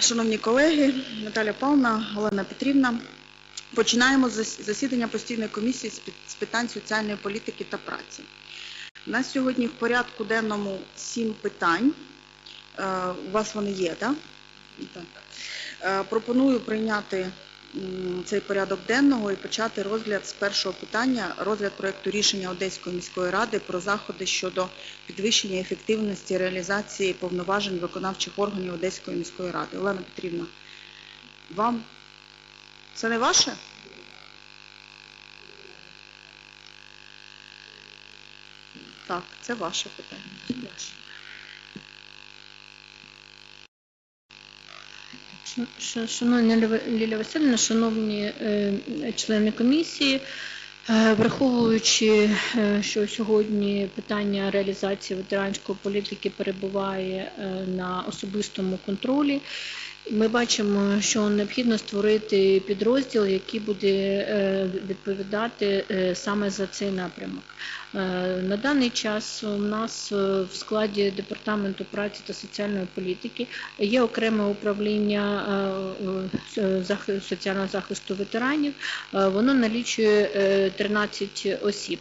Шановні колеги, Наталя Павловна, Олена Петрівна, починаємо зас- засідання постійної комісії з пи- з питань соціальної політики та праці. У нас сьогодні в порядку денному сім питань. Е, У вас вони є, так? Так. Е, Пропоную прийняти цей порядок денного і почати розгляд з першого питання, розгляд проекту рішення Одеської міської ради про заходи щодо підвищення ефективності реалізації повноважень виконавчих органів Одеської міської ради. Олена Петрівна, вам це не ваше? Так, це ваше питання. Шановна Лілія- Васильівна, шановні е, члени комісії, е, враховуючи, е, що сьогодні питання реалізації ветеранської політики перебуває на особистому контролі, ми бачимо, що необхідно створити підрозділ, який буде е, відповідати е, саме за цей напрямок. Е, На даний час у нас в складі департаменту праці та соціальної політики є окреме управління соціального захисту ветеранів. Воно налічує е, 13 осіб.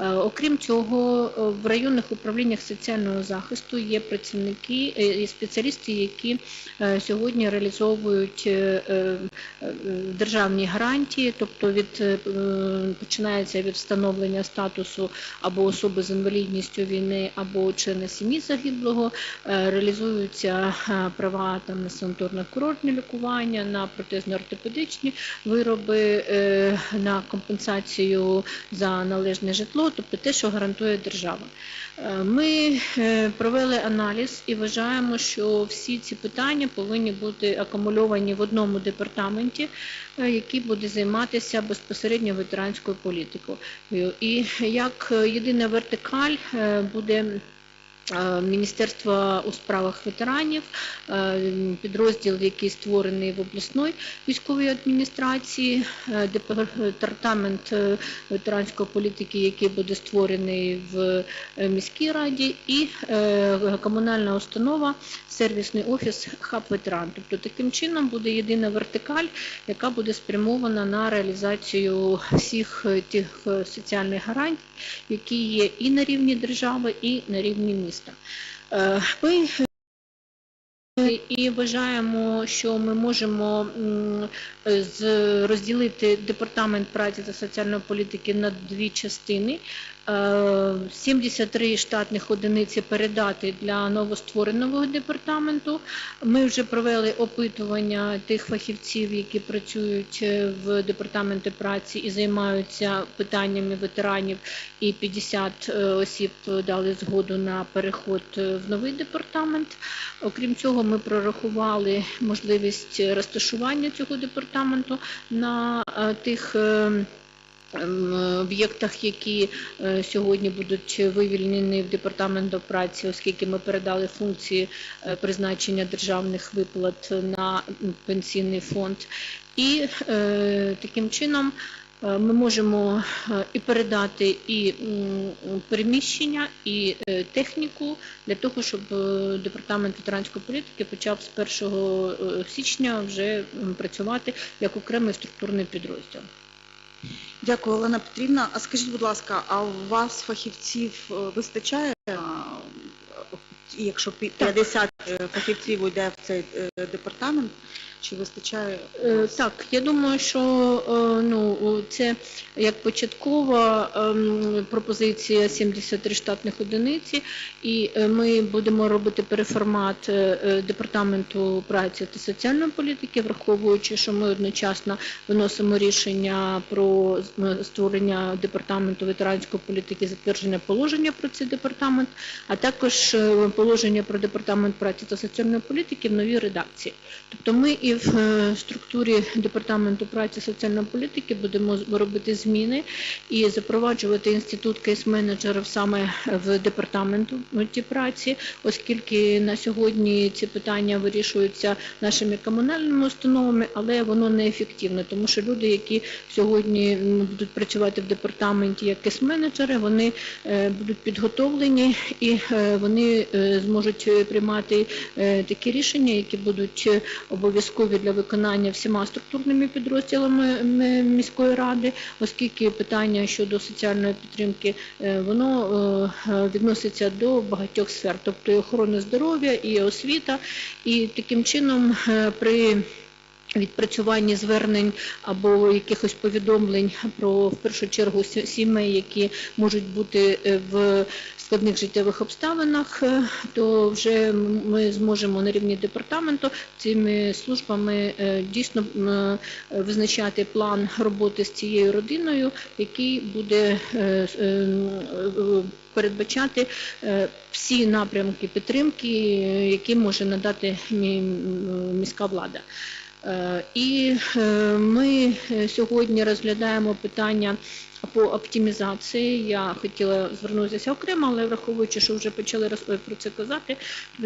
Окрім цього, в районних управліннях соціального захисту є працівники і спеціалісти, які е, сьогодні реалізовують е, е, е, державні гарантії, тобто від починається від встановлення статусу або особи з інвалідністю війни, або члени сім'ї загиблого, реалізуються права там на санаторно-курортне лікування, на протезно-ортопедичні вироби, на компенсацію за належне житло, тобто те, що гарантує держава. Ми провели аналіз і вважаємо, що всі ці питання повинні бути акумульовані в одному департаменті, е, який буде займатися безпосередньо ветеранською політикою. І як е, єдина вертикаль е, буде е, Міністерство у справах ветеранів, е, підрозділ, який створений в обласної військовій адміністрації, е, департамент ветеранської політики, який буде створений в міській раді, і комунальна установа, сервісний офіс хаб ветеран. Тобто таким чином буде єдина вертикаль, яка буде спрямована на реалізацію всіх тих соціальних гарантій, які є і на рівні держави, і на рівні міста. Е, Ми і вважаємо, що ми можемо розділити департамент праці та соціальної політики на дві частини. Е, 73 штатних одиниці передати для новоствореного департаменту. Ми вже провели опитування тих фахівців, які працюють е, в департаменті праці і займаються питаннями ветеранів, і 50 е, осіб дали згоду на переход е, в новий департамент. Окрім цього, ми прорахували можливість розташування цього департаменту на е, тих. Ем, об'єктах, які е, сьогодні будуть вивільнені в департамент до праці, оскільки ми передали функції е, призначення державних виплат на пенсійний фонд. І е, таким чином ми можемо і передати і переміщення, і техніку для того, щоб департамент ветеранської політики почав з 1 е, січня вже працювати як окремий структурний підрозділ. Дякую, Олена Петрівна. А скажіть, будь ласка, а у вас фахівців е, вистачає? Якщо пі- 50 е, фахівців уйде в цей е, департамент, чи вистачає? Е? Так, я думаю, що е, ну, це як початкова ем, пропозиція 73 штатних одиниці, і е, ми будемо робити переформат департаменту праці та соціальної політики, враховуючи, що ми одночасно виносимо рішення про створення департаменту ветеранської політики, затвердження положення про цей департамент, а також положення про департамент праці та соціальної політики в новій редакції. Тобто ми і в е, структурі департаменту праці соціальної політики будемо робити зміни і запроваджувати інститут кейс-менеджерів саме в департаменту праці, оскільки на сьогодні ці питання вирішуються нашими комунальними установами, але воно неефективно, тому що люди, які сьогодні будуть працювати в департаменті як кейс-менеджери, вони е, будуть підготовлені і е, вони зможуть приймати такі рішення, які будуть е, обов'язкові для виконання всіма структурними підрозділами міської ради, оскільки питання щодо соціальної підтримки е, воно е, е, відноситься до багатьох сфер, тобто і охорони здоров'я, і освіта, і таким чином е, при відпрацюванні звернень або якихось повідомлень про в першу чергу сімей, які можуть бути е, в складних життєвих обставинах, е, то вже ми зможемо на рівні департаменту цими службами е, дійсно е, визначати план роботи з цією родиною, який буде передбачати всі напрямки підтримки, які може надати міська влада. І ми сьогодні розглядаємо питання по оптимізації. Я хотіла звернутися окремо, але враховуючи, що вже почали про це казати,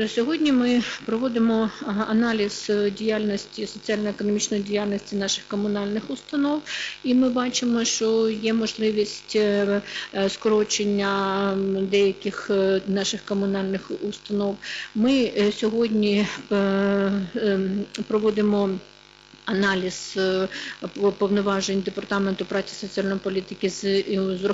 сьогодні ми проводимо аналіз діяльності, соціально-економічної діяльності наших комунальних установ, і ми бачимо, що є можливість е, е, скорочення деяких е, наших комунальних установ. Ми сьогодні проводимо аналіз е, повноважень департаменту праці соціальної політики з, з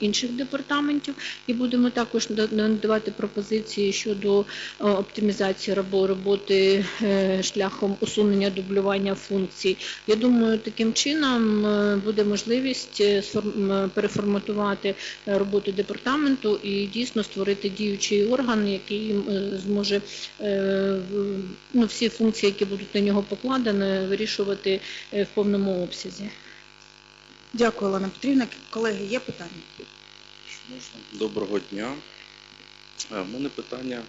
інших департаментів, і будемо також надавати пропозиції щодо е, оптимізації робо- роботи е, шляхом усунення дублювання функцій. Я думаю, таким чином буде можливість переформатувати роботу департаменту і дійсно створити діючий орган, який зможе ну, всі функції, які будуть на нього покладені, вирішувати е, в повному обсязі. Дякую, Олена Петрівна. Колеги, є питання? Можна. Доброго дня. Е, У мене питання,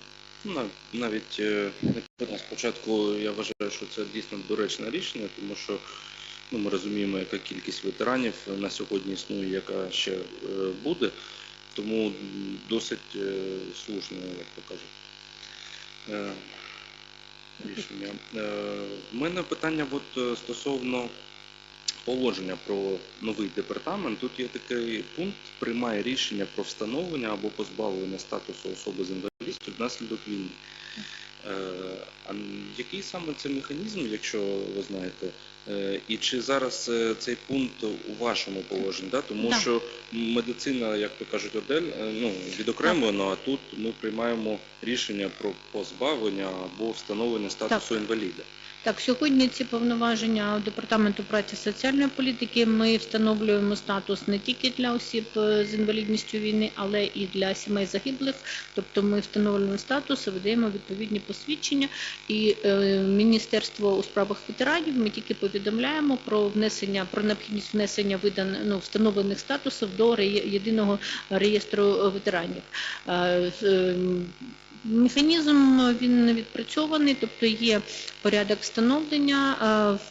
ну, навіть е, не питання спочатку, я вважаю, що це дійсно доречне рішення, тому що ну, ми розуміємо, яка кількість ветеранів на сьогодні існує, яка ще е, буде, тому досить е, слушне, як то кажуть. Е, Рішення. Е, У мене питання от, е, стосовно положення про новий департамент. Тут є такий пункт, приймає рішення про встановлення або позбавлення статусу особи з інвалідністю внаслідок війни. Е, А який саме це механізм, якщо ви знаєте, Е, і чи зараз е, цей пункт у вашому положенні? Да? Тому Да. що медицина, як то кажуть, одель, е, ну, відокремлено, а тут ми приймаємо рішення про позбавлення або встановлення статусу інваліда. Так, сьогодні ці повноваження департаменту праці соціальної політики ми встановлюємо статус не тільки для осіб е, з інвалідністю війни, але і для сімей загиблих. Тобто ми встановлюємо статус, видаємо відповідні посвідчення, і е, Міністерство у справах ветеранів ми тільки повідомляємо про внесення, про необхідність внесення видан, ну, встановлених статусів до єдиного реєстру е, ветеранів. Е, Механізм він відпрацьований, тобто є порядок встановлення.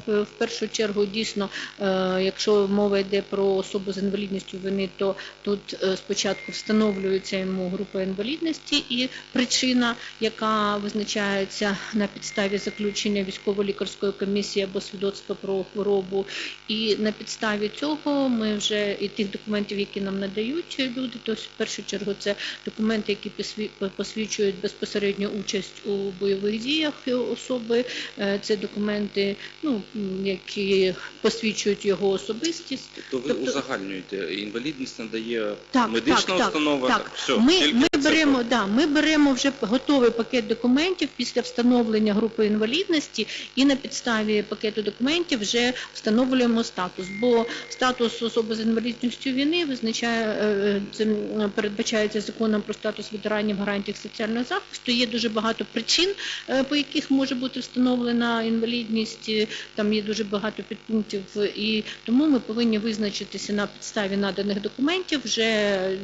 е, В, першу чергу, дійсно, е, якщо мова йде про особу з інвалідністю вини, то тут е, спочатку встановлюється йому група інвалідності і причина, яка визначається на підставі заключення військово-лікарської комісії або свідоцтва про хворобу. І на підставі цього ми вже і тих документів, які нам надають люди, то в першу чергу це документи, які посві- посвідчують безпосередню участь у бойових діях особи. Е, Це документи, ну, які посвідчують його особистість. Тобто ви Тобто- узагальнюєте, інвалідність надає Так, медична так, так, установа. так. Все, Ми, тільки ми, беремо, да, ми беремо вже готовий пакет документів після встановлення групи інвалідності і на підставі пакету документів вже встановлюємо статус. Бо статус особи з інвалідністю війни визначає, е, це передбачається законом про статус ветеранів гарантій соціального захисту. Є дуже багато причин, е, по яких може бути встановлена інвалідність. е, Там є дуже багато підпунктів, і тому ми повинні визначитися на підставі наданих документів вже е,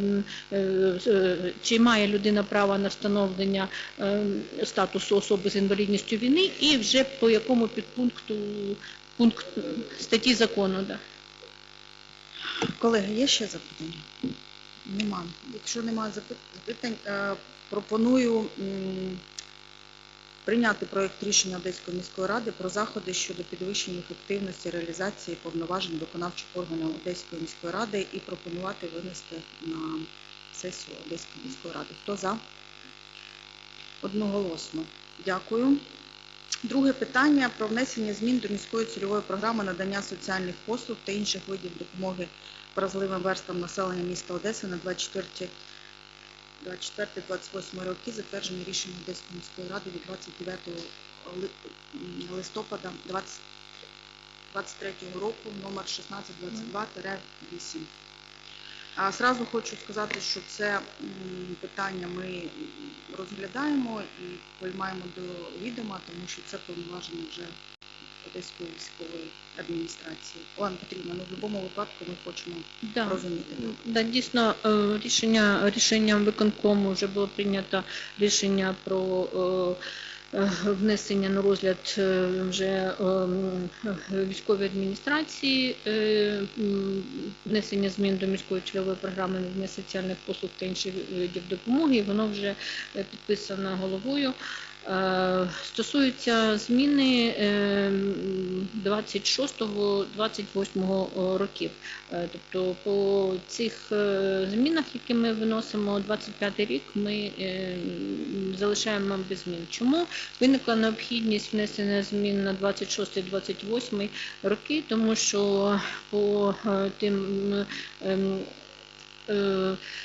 е, чи має людина права на встановлення е, статусу особи з інвалідністю війни і вже по якому підпункту пункт статті закону. Да. Колеги, є ще запитання? Нема. Якщо немає запитань, е, пропоную прийняти проєкт рішення Одеської міської ради про заходи щодо підвищення ефективності реалізації повноважень виконавчих органів Одеської міської ради і пропонувати винести на сесію Одеської міської ради. Хто за? Одноголосно. Дякую. Друге питання про внесення змін до міської цільової програми надання соціальних послуг та інших видів допомоги вразливим верстам населення міста Одеси на 24 24-28 роки, затверджені рішенням Одеської міської ради від 29 листопада 20 23 року, номер 1622-8. А Сразу хочу сказати, що це питання ми розглядаємо і приймаємо до відома, тому що це повноваження вже Одеської військової адміністрації. Олена Петрівна, ну в будь-якому випадку ми хочемо Да. розуміти. Да, дійсно, е, рішення, рішенням виконкому вже було прийнято рішення про е, внесення на розгляд е, вже е, військової адміністрації, е, внесення змін до міської цільової програми надання соціальних послуг та інших видів допомоги, і воно вже е, підписано головою. Е, Стосується зміни е, м, 26-28 років. Е, Тобто по цих е, змінах, які ми виносимо 25 рік, ми е, залишаємо без змін. Чому виникла необхідність внесення змін на 26-28 роки? Тому що по е, тим ем, е,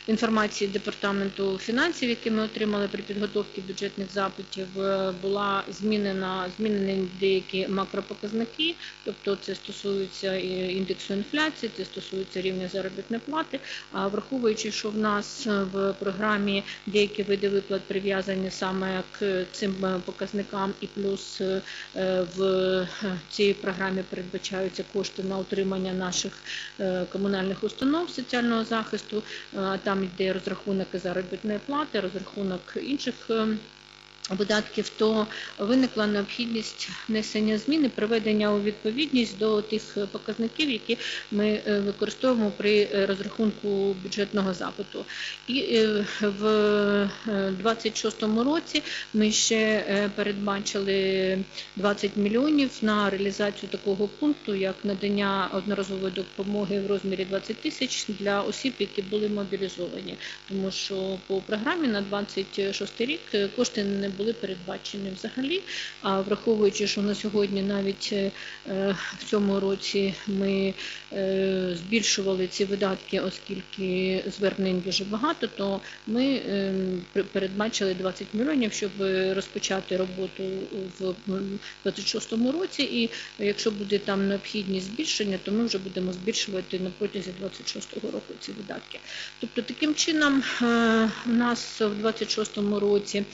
інформації департаменту фінансів, які ми отримали при підготовці бюджетних запитів, е, була змінена змінені деякі макропоказники, тобто це стосується індексу інфляції, це стосується рівня заробітної плати. А враховуючи, що в нас е, в програмі деякі види виплат прив'язані саме к цим е, показникам, і плюс е, е, в е, цій програмі передбачаються кошти на утримання наших е, комунальних установ соціального захисту. Е, Там йде розрахунок заробітної плати, розрахунок інших. Видатків, то виникла необхідність внесення змін і приведення у відповідність до тих показників, які ми е, використовуємо при е, розрахунку бюджетного запиту. І е, в 26-му році ми ще передбачили 20 мільйонів на реалізацію такого пункту, як надання одноразової допомоги в розмірі 20 тисяч для осіб, які були мобілізовані. Тому що по програмі на 26 рік кошти не були передбачені взагалі. А враховуючи, що на сьогодні навіть е, в цьому році ми е, збільшували ці видатки, оскільки звернень дуже багато, то ми е, передбачили 20 мільйонів, щоб розпочати роботу в 26-му році. І якщо буде там необхідність збільшення, то ми вже будемо збільшувати на протязі 26-го року ці видатки. Тобто таким чином е, у нас в 26-му році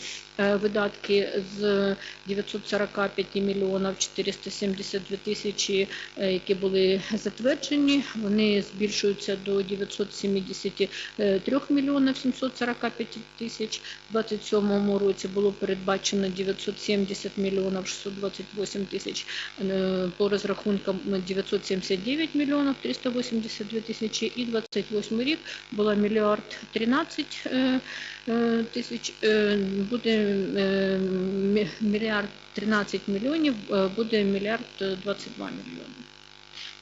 видатки з 945 мільйонів 472 тисячі, е, які були затверджені, вони збільшуються до 973 мільйонів 745 тисяч. У 27-му році було передбачено 970 мільйонів 628 тисяч, е, по розрахункам 979 мільйонів 382 тисячі і 28 рік була мільярд 13 е, е, тисяч, е, буде е, мільярд 13 мільйонів, е, буде мільярд 22 мільйони.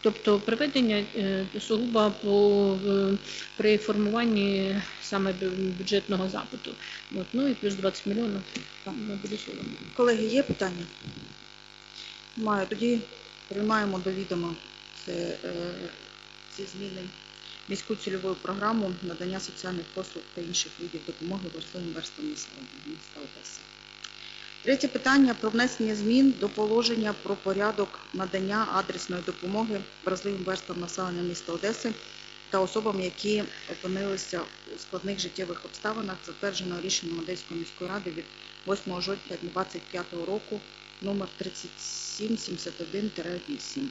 Тобто приведення е, сугубо по, е, при формуванні саме бюджетного запиту. От, ну і плюс 20 мільйонів там мобілізовано. Колеги, є питання? Маю. Тоді приймаємо до відома це, е, ці зміни міську цільову програму надання соціальних послуг та інших видів допомоги важливим верстам населення міста Одеси. Третє питання про внесення змін до положення про порядок надання адресної допомоги вразливим верстам населення міста Одеси та особам, які опинилися у складних життєвих обставинах, затвердженого рішенням Одеської міської ради від 8 жовтня 2025 року номер 3771-8.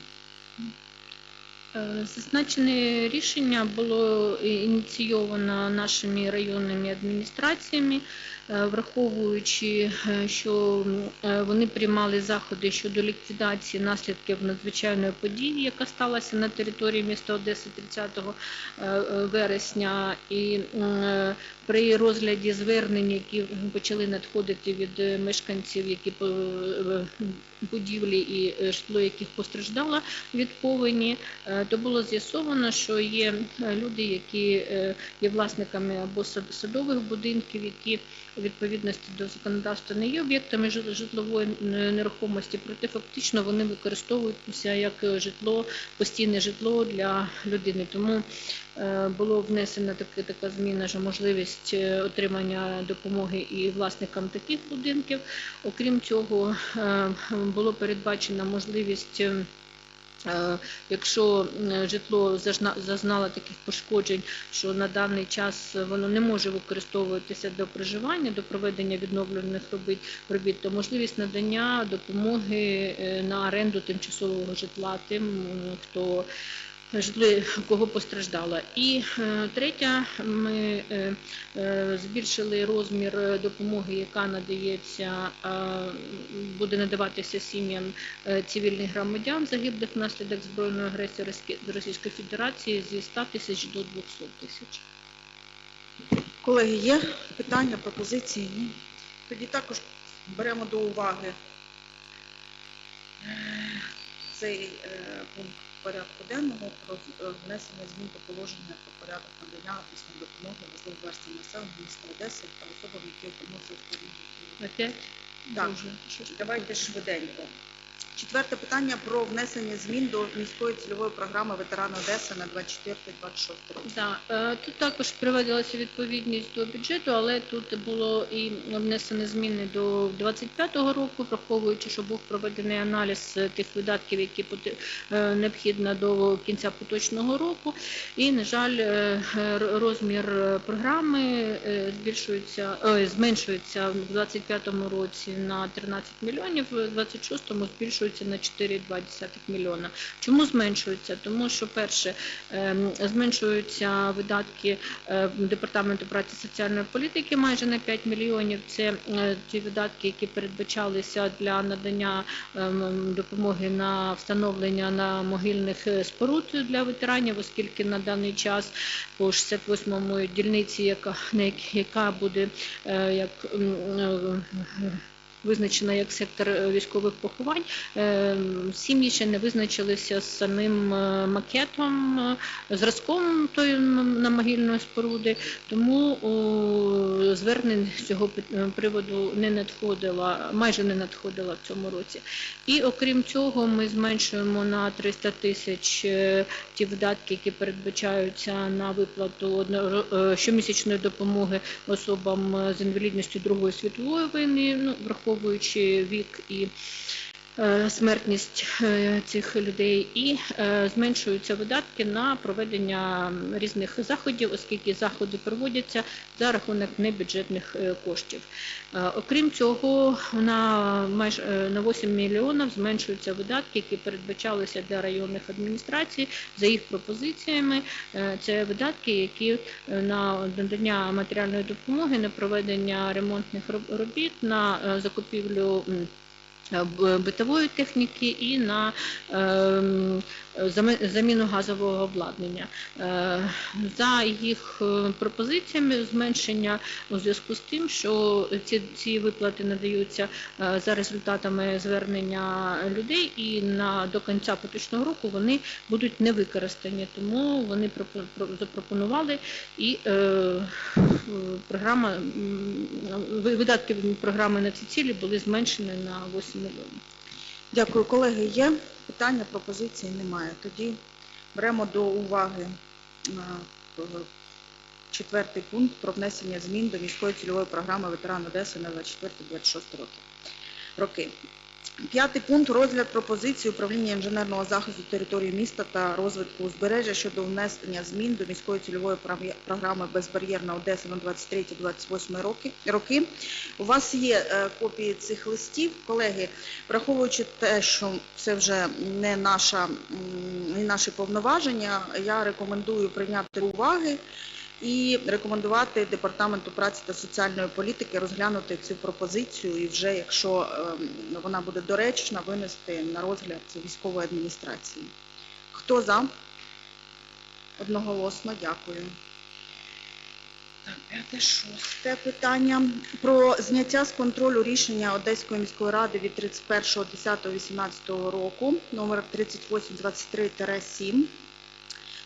Е, Зазначене рішення було ініційовано нашими районними адміністраціями, враховуючи, е, що е, вони приймали заходи щодо ліквідації наслідків надзвичайної події, яка сталася на території міста Одеси 30 е, е, вересня. І е, при розгляді звернень, які почали надходити від е, мешканців, які е, будівлі і е, житло яких постраждало від повені, е, то було з'ясовано, що є е, люди, які е, є власниками або сад- садових будинків, які відповідності до законодавства не є об'єктами жит- житлової нерухомості, проте фактично вони використовуються як е, житло, постійне житло для людини. Тому е, було внесено таке, така зміна, що можливість е, отримання допомоги і власникам таких будинків. Окрім цього, було передбачена можливість. Е, Якщо житло зазнало таких пошкоджень, що на даний час воно не може використовуватися до проживання, до проведення відновлюваних робіт, робіт, то можливість надання допомоги е, на оренду тимчасового житла тим, хто житло кого постраждало. І е, третя, ми е, е, збільшили розмір допомоги, яка надається, буде надаватися сім'ям цивільних громадян загиблих внаслідок збройної агресії Російської- Федерації зі 100 тисяч до 200 тисяч. Колеги, є питання, пропозиції? Ні. Тоді також беремо до уваги цей е, пункт порядку денного про е, внесення змін до положення про порядок надання адресної допомоги можливим верствам населення міста Одеси та особам, які опинилися у На п'ять? Так, Дуже. Давайте швиденько. Четверте питання про внесення змін до міської цільової програми ветерани Одеси на 24-26 роки. Да, е, тут також приводилася відповідність до бюджету, але тут було і внесені зміни до 25-го року, враховуючи, що був проведений аналіз е, тих видатків, які е, необхідно до кінця поточного року. І, на жаль, розмір програми збільшується, ой, зменшується в 25-му році на 13 мільйонів, в 26-му збільшується на 4,2 мільйона. Чому зменшується? Тому що перше ем, зменшуються видатки е, департаменту праці соціальної політики майже на 5 мільйонів. Це е, ті видатки, які передбачалися для надання ем, допомоги на встановлення на могильних е, споруд для ветеранів, оскільки на даний час по 68-му дільниці, яка яка буде е, як визначена як сектор е, військових поховань. Е, Сім'ї ще не визначилися з самим е, макетом, зразком тої на могильної споруди, тому звернень з цього приводу не надходило, майже не надходило в цьому році. І окрім цього, ми зменшуємо на 300 тисяч ті видатки, які передбачаються на виплату щомісячної допомоги особам з інвалідністю Другої світової війни, ну, враховуючи вік і смертність е, цих людей, і е, зменшуються видатки на проведення різних заходів, оскільки заходи проводяться за рахунок небюджетних е, коштів. Е, Окрім цього, на майже е, на 8 мільйонів зменшуються видатки, які передбачалися для районних адміністрацій за їх пропозиціями. Е, Це видатки, які е, на надання матеріальної допомоги, на проведення ремонтних робіт, на е, закупівлю. М, е, битової техніки і на ем, заміну газового обладнання. Е, За їх е, пропозиціями зменшення у зв'язку з тим, що ці, виплати надаються е, за результатами звернення людей і на до кінця поточного року вони будуть не використані. Тому вони пропо- запропонували і е, е, програма видатки програми на ці цілі були зменшені на 8 мільйонів. Дякую, колеги. Є питання, пропозиції немає. Тоді беремо до уваги е, четвертий пункт про внесення змін до міської цільової програми ветеран Одеси на 24-26 роки. П'ятий пункт розгляд пропозиції управління інженерного захисту території міста та розвитку узбережжя щодо внесення змін до міської цільової програми Безбар'єрна Одеса на 23-28 роки. роки. У вас є е, копії цих листів, колеги. Враховуючи те, що це вже не наша не наші повноваження, я рекомендую прийняти уваги і рекомендувати департаменту праці та соціальної політики розглянути цю пропозицію і вже, якщо ем, вона буде доречна, винести на розгляд військової адміністрації. Хто за? Одноголосно, дякую. Так, п'яте, шосте питання про зняття з контролю рішення Одеської міської ради від 31.10.18 року номер 3823-7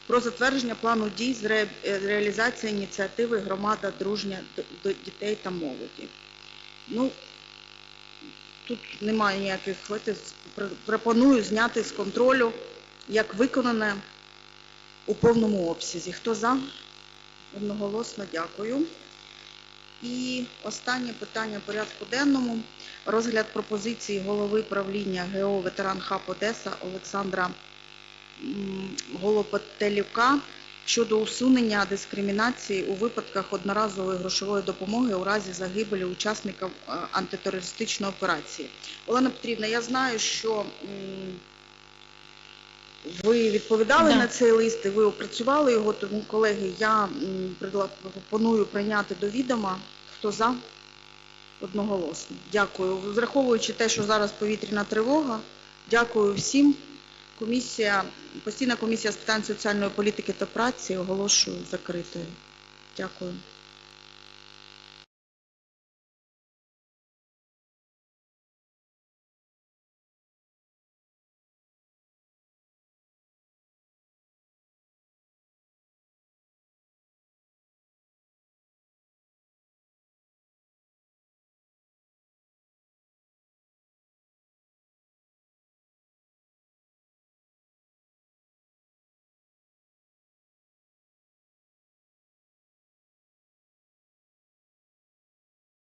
про затвердження плану дій з е, реалізації ініціативи Громада дружня до дітей та молоді. Ну, тут немає ніяких пр- пропоную зняти з контролю як виконане у повному обсязі. Хто за? Одноголосно дякую. І останнє питання порядку денному. Розгляд пропозиції голови правління ГО «Ветеран Хаб Одеса» Олександра Голопотелюка щодо усунення дискримінації у випадках одноразової грошової допомоги у разі загибелі учасників е, антитерористичної операції. Олена Петрівна, я знаю, що ви відповідали Да. на цей лист, і ви опрацювали його, тому, колеги, я пропоную прийняти до відома. Хто за? Одноголосно. Дякую. Враховуючи те, що зараз повітряна тривога, дякую всім. Комісія, постійна комісія з питань соціальної політики та праці оголошую закритою. Дякую.